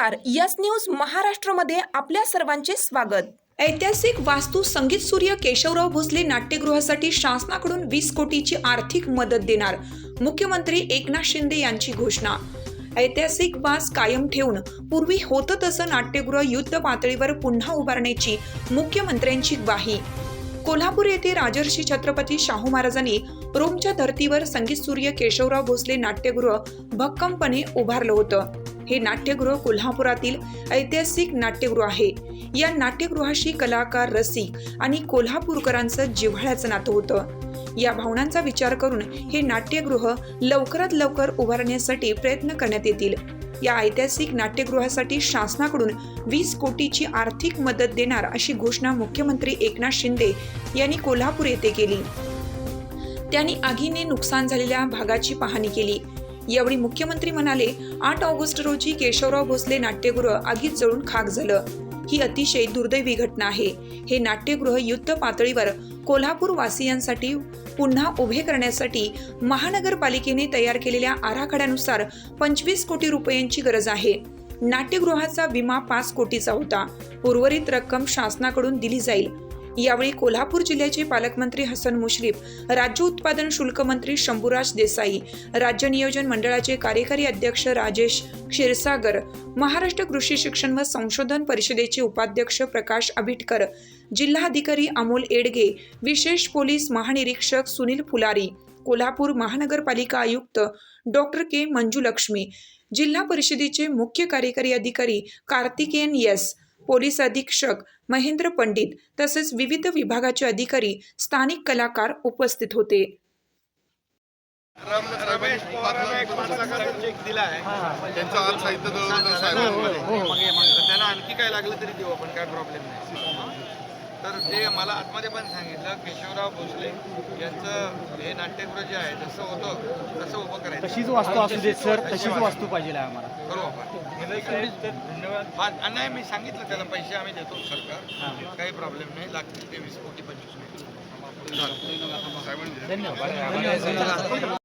नमस्कार. Yes news महाराष्ट्रमध्ये आपल्या सर्वांचे स्वागत. ऐतिहासिक वास्तू संगीत सूर्य केशवराव भोसले नाट्यगृहासाठी शासनाकडून वीस कोटीची आर्थिक मदत देणार मुख्यमंत्री एकनाथ शिंदे यांची घोषणा. ऐतिहासिक वास कायम ठेवून पूर्वी होतं तसं नाट्यगृह युद्ध पातळीवर पुन्हा उभारण्याची मुख्यमंत्र्यांची ग्वाही. कोल्हापूर येथे राजर्षी छत्रपती शाहू महाराजांनी रोमच्या धर्तीवर संगीत सूर्य केशवराव भोसले नाट्यगृह भक्कमपणे उभारलं होतं. हे नाट्यगृह कोल्हापुरातील ऐतिहासिक नाट्यगृह आहे. या नाट्यगृहाशी कलाकार रसिक आणि कोल्हापूरकरांचं जिव्हाळ्याचं नातं होतं. या भावनांचा विचार करून हे नाट्यगृह लवकरात लवकर उभारण्यासाठी प्रयत्न करण्यात येतील. या ऐतिहासिक नाट्यगृहासाठी शासनाकडून वीस कोटीची आर्थिक मदत देणार अशी घोषणा मुख्यमंत्री एकनाथ शिंदे यांनी कोल्हापूर येथे केली. त्यांनी आगीने नुकसान झालेल्या भागाची पाहणी केली. यावेळी मुख्यमंत्री म्हणाले आठ ऑगस्ट रोजी केशवराव भोसले नाट्यगृह आगीत जळून खाक झालं. ही अतिशय दुर्दैवी घटना आहे. हे नाट्यगृह युद्ध पातळीवर कोल्हापूर वासियांसाठी पुन्हा उभे करण्यासाठी महानगरपालिकेने तयार केलेल्या आराखड्यानुसार पंचवीस कोटी रुपयांची गरज आहे. नाट्यगृहाचा विमा पाच कोटीचा होता. उर्वरित रक्कम शासनाकडून दिली जाईल. यावेळी कोल्हापूर जिल्ह्याचे पालकमंत्री हसन मुश्रीफ राज्य उत्पादन शुल्क मंत्री शंभूराज देसाई राज्य नियोजन मंडळाचे कार्यकारी अध्यक्ष राजेश क्षीरसागर महाराष्ट्र कृषी शिक्षण व संशोधन परिषदेचे उपाध्यक्ष प्रकाश आबिटकर जिल्हाधिकारी अमोल एडगे विशेष पोलीस महानिरीक्षक सुनील फुलारी कोल्हापूर महानगरपालिका आयुक्त डॉक्टर के. मंजुलक्ष्मी जिल्हा परिषदेचे मुख्य कार्यकारी अधिकारी कार्तिकेयन एस पोलीस अधीक्षक महेंद्र पंडित तसेच विविध विभागाचे अधिकारी स्थानिक कलाकार उपस्थित होते. रम- रमेश पवारांना एक माणसाचा चेक दिला आहे. त्यांचं आज साहित्य दळवलं हो, तर त्यांना आणखी काय लागलं तरी देऊ आपण काय प्रॉब्लेम नाही. तर ते मला आतमध्ये पण सांगितलं केशवराव भोसले यांचं हे नाट्यगृह जे आहे जसं होतं तसं उभं करायचं. तशीच वास्तू असू देत सर. तशीच वास्तू पाहिजे आहे आम्हाला. हा नाही मी सांगितलं त्याला पैसे आम्ही देतो सरकार. काही प्रॉब्लेम नाही लागतील ते वीस कोटी पंचवीस कोटी. धन्यवाद.